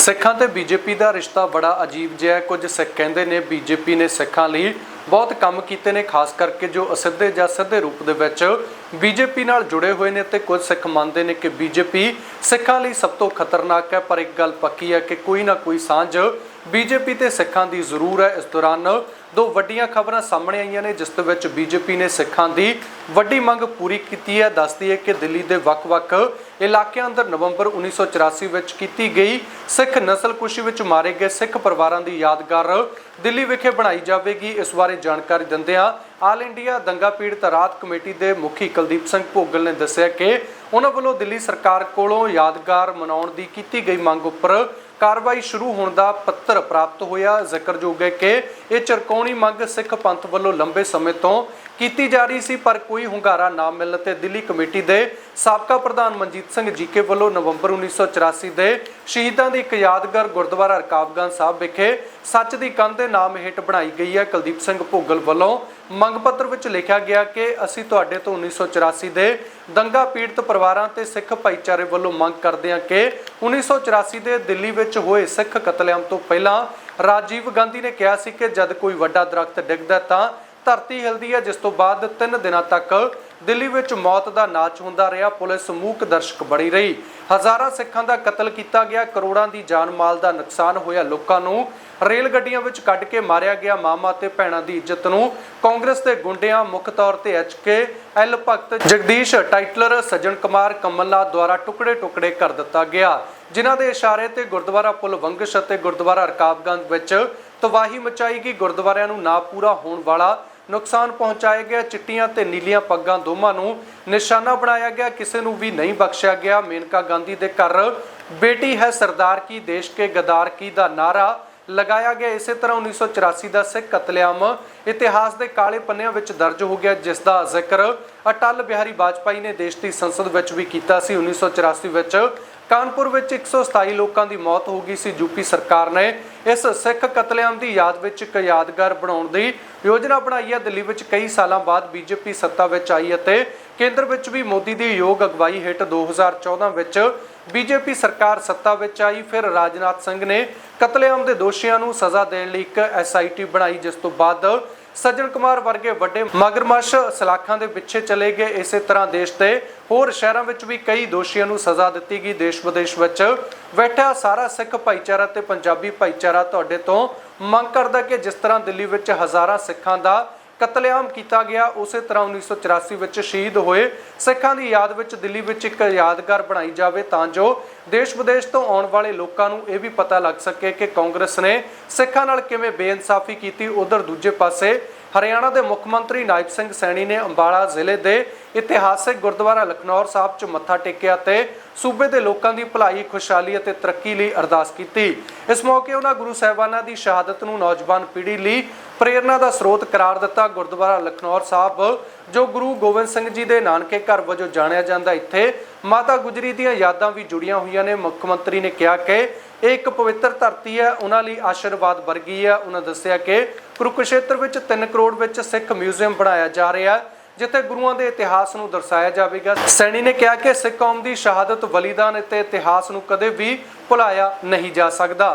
ਸਿੱਖਾਂ ਤੇ ਬੀਜੇਪੀ ਦਾ ਰਿਸ਼ਤਾ ਬੜਾ ਅਜੀਬ ਜਿਹਾ ਹੈ। ਕੁਝ ਸਿੱਖ ਕਹਿੰਦੇ ਨੇ ਬੀਜੇਪੀ ਨੇ ਸਿੱਖਾਂ ਲਈ ਬਹੁਤ ਕੰਮ ਕੀਤੇ ਨੇ, ਖਾਸ ਕਰਕੇ ਜੋ ਅਸਿੱਧੇ ਜਾਂ ਸਿੱਧੇ ਰੂਪ ਦੇ ਵਿੱਚ ਬੀਜੇਪੀ ਨਾਲ ਜੁੜੇ ਹੋਏ ਨੇ ਤੇ ਕੁਝ ਸਿੱਖ ਮੰਨਦੇ ਨੇ ਕਿ ਬੀਜੇਪੀ ਸਿੱਖਾਂ ਲਈ ਸਭ ਤੋਂ ਖਤਰਨਾਕ ਹੈ। ਪਰ ਇੱਕ ਗੱਲ ਪੱਕੀ ਹੈ ਕਿ ਕੋਈ ਨਾ ਕੋਈ ਸਾਂਝ ਬੀਜੇਪੀ ਤੇ ਸਿੱਖਾਂ ਦੀ ਜ਼ਰੂਰ ਹੈ। ਇਸ ਦੌਰਾਨ ਦੋ ਵੱਡੀਆਂ ਖਬਰਾਂ ਸਾਹਮਣੇ ਆਈਆਂ ਨੇ, ਜਿਸ ਦੇ ਵਿੱਚ ਬੀਜੇਪੀ ਨੇ ਸਿੱਖਾਂ ਦੀ ਵੱਡੀ ਮੰਗ ਪੂਰੀ ਕੀਤੀ ਹੈ। ਦੱਸਦੀ ਹੈ ਕਿ ਦਿੱਲੀ ਦੇ ਵੱਖ-ਵੱਖ ਇਲਾਕਿਆਂ ਅੰਦਰ ਨਵੰਬਰ 1984 ਵਿੱਚ ਕੀਤੀ ਗਈ ਸਿੱਖ ਨਸਲਕੁਸ਼ੀ ਵਿੱਚ ਮਾਰੇ ਗਏ ਸਿੱਖ ਪਰਿਵਾਰਾਂ ਦੀ ਯਾਦਗਾਰ ਦਿੱਲੀ ਵਿਖੇ ਬਣਾਈ ਜਾਵੇਗੀ। ਇਸ ਬਾਰੇ ਜਾਣਕਾਰੀ ਦਿੰਦਿਆਂ ਆਲ ਇੰਡੀਆ ਦੰਗਾ ਪੀੜਤ ਰਾਤ ਕਮੇਟੀ ਦੇ ਮੁਖੀ ਕੁਲਦੀਪ ਸਿੰਘ ਭੋਗਲ ਨੇ ਦੱਸਿਆ ਕਿ ਉਹਨਾਂ ਵੱਲੋਂ ਦਿੱਲੀ ਸਰਕਾਰ ਕੋਲੋਂ ਯਾਦਗਾਰ ਮਨਾਉਣ ਦੀ ਕੀਤੀ ਗਈ ਮੰਗ ਉੱਪਰ ਕਾਰਵਾਈ ਸ਼ੁਰੂ ਹੋਣ ਦਾ ਪੱਤਰ ਪ੍ਰਾਪਤ ਹੋਇਆ। ਜ਼ਿਕਰਯੋਗ ਹੈ ਕਿ ਇਹ ਚਰਕੌਣੀ ਮੰਗ ਸਿੱਖ ਪੰਥ ਵੱਲੋਂ ਲੰਬੇ ਸਮੇਂ ਤੋਂ ਕੀਤੀ ਜਾ ਰਹੀ ਸੀ, ਪਰ ਕੋਈ ਹੁੰਗਾਰਾ ਨਾ ਮਿਲਣ ਤੇ ਦਿੱਲੀ ਕਮੇਟੀ ਦੇ ਸਾਬਕਾ ਪ੍ਰਧਾਨ ਮਨਜੀਤ ਸਿੰਘ ਜੀਕੇ ਵੱਲੋਂ ਨਵੰਬਰ 1984 ਦੇ ਸ਼ਹੀਦਾਂ ਦੀ ਇੱਕ ਯਾਦਗਾਰ ਗੁਰਦੁਆਰਾ ਰਕਾਬਗੰਜ ਸਾਹਿਬ ਵਿਖੇ ਸੱਚ ਦੀ ਕੰਧ ਦੇ ਨਾਮ ਹੇਠ ਬਣਾਈ ਗਈ ਹੈ। ਕੁਲਦੀਪ ਸਿੰਘ ਭੋਗਲ ਵੱਲੋਂ ਮੰਗ ਪੱਤਰ ਵਿੱਚ ਲਿਖਿਆ ਗਿਆ ਕਿ ਅਸੀਂ ਤੁਹਾਡੇ ਤੋਂ 1984 ਦੇ ਦੰਗਾ ਪੀੜਤ ਪਰਿਵਾਰਾਂ ਤੇ ਸਿੱਖ ਭਾਈਚਾਰੇ ਵੱਲੋਂ ਮੰਗ ਕਰਦੇ ਹਾਂ ਕਿ 1984 ਦੇ ਦਿੱਲੀ ਵਿੱਚ ਹੋਏ ਸਿੱਖ ਕਤਲੇਆਮ ਤੋਂ ਪਹਿਲਾਂ ਰਾਜੀਵ ਗਾਂਧੀ ਨੇ ਕਿਹਾ ਸੀ ਕਿ ਜਦ ਕੋਈ ਵੱਡਾ ਦਰਖਤ ਡਿੱਗਦਾ ਤਾਂ ਧਰਤੀ ਹਿਲਦੀ ਹੈ ਜਿਸ ਤੋਂ ਬਾਅਦ 3 ਦਿਨਾਂ ਤੱਕ ਦਿੱਲੀ ਵਿੱਚ ਮੌਤ ਦਾ ਨਾਚ ਹੁੰਦਾ ਰਿਹਾ, ਪੁਲਿਸ ਮੂਕ ਦਰਸ਼ਕ ਬਣੀ ਰਹੀ। ਹਜ਼ਾਰਾਂ ਸਿੱਖਾਂ ਦਾ ਕਤਲ ਕੀਤਾ ਗਿਆ, ਕਰੋੜਾਂ ਦੀ ਜਾਨ ਮਾਲ ਦਾ ਨੁਕਸਾਨ ਹੋਇਆ ਲੋਕਾਂ ਨੂੰ। ਰੇਲ ਗੱਡੀਆਂ ਵਿੱਚ ਕੱਢ ਕੇ ਮਾਰਿਆ ਗਿਆ ਮਾਮਾ ਤੇ ਭੈਣਾਂ ਦੀ ਇੱਜ਼ਤ ਨੂੰ। ਕਾਂਗਰਸ ਦੇ ਗੁੰਡਿਆਂ ਮੁੱਖ ਤੌਰ ਤੇ H K L Bhagat, Jagdish, Tytler, Sajjan Kumar, Kamalnath ਦੁਆਰਾ ਟੁਕੜੇ-ਟੁਕੜੇ ਕਰ ਦਿੱਤਾ ਗਿਆ। ਜਿਨ੍ਹਾਂ ਦੇ ਇਸ਼ਾਰੇ ਤੇ ਗੁਰਦੁਆਰਾ ਪੁਲ ਵੰਗਸ਼ ਅਤੇ ਗੁਰਦੁਆਰਾ ਰਕਾਬਗੰਜ ਵਿੱਚ ਤਬਾਹੀ ਮਚਾਈ ਗਈ। ਗੁਰਦੁਆਰਿਆਂ ਨੂੰ ਨਾ ਪੂਰਾ ਹੋਣ ਵਾਲਾ ਨੁਕਸਾਨ ਪਹੁੰਚਾਇਆ ਗਿਆ। ਚਿੱਟੀਆਂ ਤੇ ਨੀਲੀਆਂ ਪੱਗਾਂ ਦੋਵਾਂ ਨੂੰ ਨਿਸ਼ਾਨਾ ਬਣਾਇਆ ਗਿਆ। ਕਿਸੇ ਨੂੰ ਵੀ ਨਹੀਂ ਬਖਸ਼ਿਆ ਗਿਆ। ਮੇਨਕਾ ਗਾਂਧੀ ਦੇ ਘਰ ਬੇਟੀ ਹੈ ਸਰਦਾਰ ਕੀ, ਦੇਸ਼ ਕੇ ਗਦਾਰ ਕੀ ਦਾ ਨਾਰਾ। ਲਗਾਇਆ ਗਿਆ। ਇਸੇ ਤਰ੍ਹਾਂ 1984 ਦਾ ਸਿੱਖ ਕਤਲੇਆਮ ਇਤਿਹਾਸ ਦੇ ਕਾਲੇ ਪੰਨਿਆਂ ਵਿੱਚ ਦਰਜ ਹੋ ਗਿਆ, ਜਿਸ ਦਾ ਜ਼ਿਕਰ ਅਟਲ ਬਿਹਾਰੀ ਵਾਜਪਾਈ ਨੇ ਦੇਸ਼ ਦੀ ਸੰਸਦ ਵਿੱਚ ਵੀ ਕੀਤਾ ਸੀ। 1984 ਵਿੱਚ ਕਾਨਪੁਰ ਵਿੱਚ 127 ਲੋਕਾਂ ਦੀ ਮੌਤ ਹੋ ਗਈ ਸੀ। ਯੂਪੀ ਸਰਕਾਰ ਨੇ ਇਸ ਸਿੱਖ ਕਤਲੇਆਮ ਦੀ ਯਾਦ ਵਿੱਚ ਇੱਕ ਯਾਦਗਾਰ ਬਣਾਉਣ ਦੀ ਯੋਜਨਾ ਬਣਾਈ ਹੈ। ਦਿੱਲੀ ਵਿੱਚ ਕਈ ਸਾਲਾਂ ਬਾਅਦ ਬੀਜੇਪੀ ਸੱਤਾ ਵਿੱਚ ਆਈ ਅਤੇ ਕੇਂਦਰ ਵਿੱਚ ਵੀ ਮੋਦੀ ਦੀ ਯੋਗ ਅਗਵਾਈ ਹੇਠ 2014 ਵਿੱਚ ਬੀਜੇਪੀ ਸਰਕਾਰ ਸੱਤਾ ਵਿੱਚ ਆਈ, ਫਿਰ ਰਾਜਨਾਥ ਸਿੰਘ ਨੇ ਕਤਲੇਆਮ ਦੇ ਦੋਸ਼ੀਆਂ ਨੂੰ ਸਜ਼ਾ ਦੇਣ ਲਈ ਇੱਕ ਐਸਆਈਟੀ ਬਣਾਈ, ਜਿਸ ਤੋਂ ਬਾਅਦ ਸੱਜਣ ਕੁਮਾਰ ਵਰਗੇ ਵੱਡੇ ਮਗਰਮੱਛ ਸਲਾਖਾਂ ਦੇ ਪਿੱਛੇ ਚਲੇ ਗਏ। ਇਸੇ ਤਰ੍ਹਾਂ ਦੇਸ਼ ਦੇ ਹੋਰ ਸ਼ਹਿਰਾਂ ਵਿੱਚ ਵੀ ਕਈ ਦੋਸ਼ੀਆਂ ਨੂੰ ਸਜ਼ਾ ਦਿੱਤੀ ਗਈ। ਦੇਸ਼ ਵਿਦੇਸ਼ ਵਿੱਚ ਬੈਠਾ ਸਾਰਾ ਸਿੱਖ ਭਾਈਚਾਰਾ ਤੇ ਪੰਜਾਬੀ ਭਾਈਚਾਰਾ ਤੁਹਾਡੇ ਤੋਂ ਮੰਗ ਕਰਦਾ ਕਿ ਜਿਸ ਤਰ੍ਹਾਂ ਦਿੱਲੀ ਵਿੱਚ ਹਜ਼ਾਰਾਂ ਸਿੱਖਾਂ ਦਾ ਕਤਲੇਆਮ ਕੀਤਾ ਗਿਆ। ਉਸੇ ਤਰ੍ਹਾਂ 1984 ਵਿੱਚ ਸ਼ਹੀਦ ਹੋਏ ਸਿੱਖਾਂ ਦੀ ਯਾਦ ਵਿੱਚ ਦਿੱਲੀ ਵਿੱਚ ਇੱਕ ਯਾਦਗਾਰ ਬਣਾਈ ਜਾਵੇ ਤਾਂ ਜੋ ਦੇਸ਼ ਵਿਦੇਸ਼ ਤੋਂ ਆਉਣ ਵਾਲੇ ਲੋਕਾਂ ਨੂੰ ਇਹ ਵੀ ਪਤਾ ਲੱਗ ਸਕੇ ਕਿ ਕਾਂਗਰਸ ਨੇ ਸਿੱਖਾਂ ਨਾਲ ਕਿਵੇਂ ਬੇਇਨਸਾਫੀ ਕੀਤੀ, ਉਧਰ ਦੂਜੇ ਪਾਸੇ ਹਰਿਆਣਾ ਦੇ ਮੁੱਖ ਮੰਤਰੀ ਨਾਇਬ ਸਿੰਘ ਸੈਣੀ ਨੇ ਅੰਬਾਲਾ ਜ਼ਿਲ੍ਹੇ ਦੇ ਇਤਿਹਾਸਕ ਗੁਰਦੁਆਰਾ ਲਖਨੌਰ ਸਾਹਿਬ 'ਚ ਮੱਥਾ ਟੇਕਿਆ ਤੇ ਸੂਬੇ ਦੇ ਲੋਕਾਂ ਦੀ ਭਲਾਈ, ਖੁਸ਼ਹਾਲੀ ਅਤੇ ਤਰੱਕੀ ਲਈ ਅਰਦਾਸ ਕੀਤੀ। ਇਸ ਮੌਕੇ ਉਹਨਾਂ ਗੁਰੂ ਸਾਹਿਬਾਨਾਂ ਦੀ ਸ਼ਹਾਦਤ ਨੂੰ ਨੌਜਵਾਨ ਪੀੜ੍ਹੀ ਲਈ ਪ੍ਰੇਰਣਾ ਦਾ ਸਰੋਤ ਕਰਾਰ ਦਿੱਤਾ। ਗੁਰਦੁਆਰਾ ਲਖਨੌਰ ਸਾਹਿਬ ਜੋ ਗੁਰੂ ਗੋਬਿੰਦ ਸਿੰਘ ਜੀ ਦੇ ਨਾਨਕੇ ਘਰ ਵਜੋਂ ਜਾਣਿਆ ਜਾਂਦਾ, ਇੱਥੇ ਮਾਤਾ ਗੁਜਰੀ ਦੀਆਂ ਯਾਦਾਂ ਵੀ ਜੁੜੀਆਂ ਹੋਈਆਂ ਨੇ। ਮੁੱਖ ਮੰਤਰੀ ਨੇ ਕਿਹਾ ਕਿ ਇਹ ਇੱਕ ਪਵਿੱਤਰ ਧਰਤੀ ਹੈ, ਉਹਨਾਂ ਲਈ ਆਸ਼ੀਰਵਾਦ ਵਰਗੀ ਹੈ। ਉਹਨਾਂ ਦੱਸਿਆ ਕਿ ਕੁਰੂਕਸ਼ੇਤਰ ਵਿੱਚ 3 ਕਰੋੜ ਵਿੱਚ ਸਿੱਖ ਮਿਊਜ਼ੀਅਮ ਬਣਾਇਆ ਜਾ ਰਿਹਾ ਹੈ, ਜਿੱਥੇ ਗੁਰੂਆਂ ਦੇ ਇਤਿਹਾਸ ਨੂੰ ਦਰਸਾਇਆ ਜਾਵੇਗਾ। ਸੈਣੀ ਨੇ ਕਿਹਾ ਕਿ ਸਿੱਖ ਕੌਮ ਦੀ ਸ਼ਹਾਦਤ ਬਲੀਦਾਨ ਅਤੇ ਇਤਿਹਾਸ ਨੂੰ ਕਦੇ ਵੀ ਭੁਲਾਇਆ ਨਹੀਂ ਜਾ ਸਕਦਾ।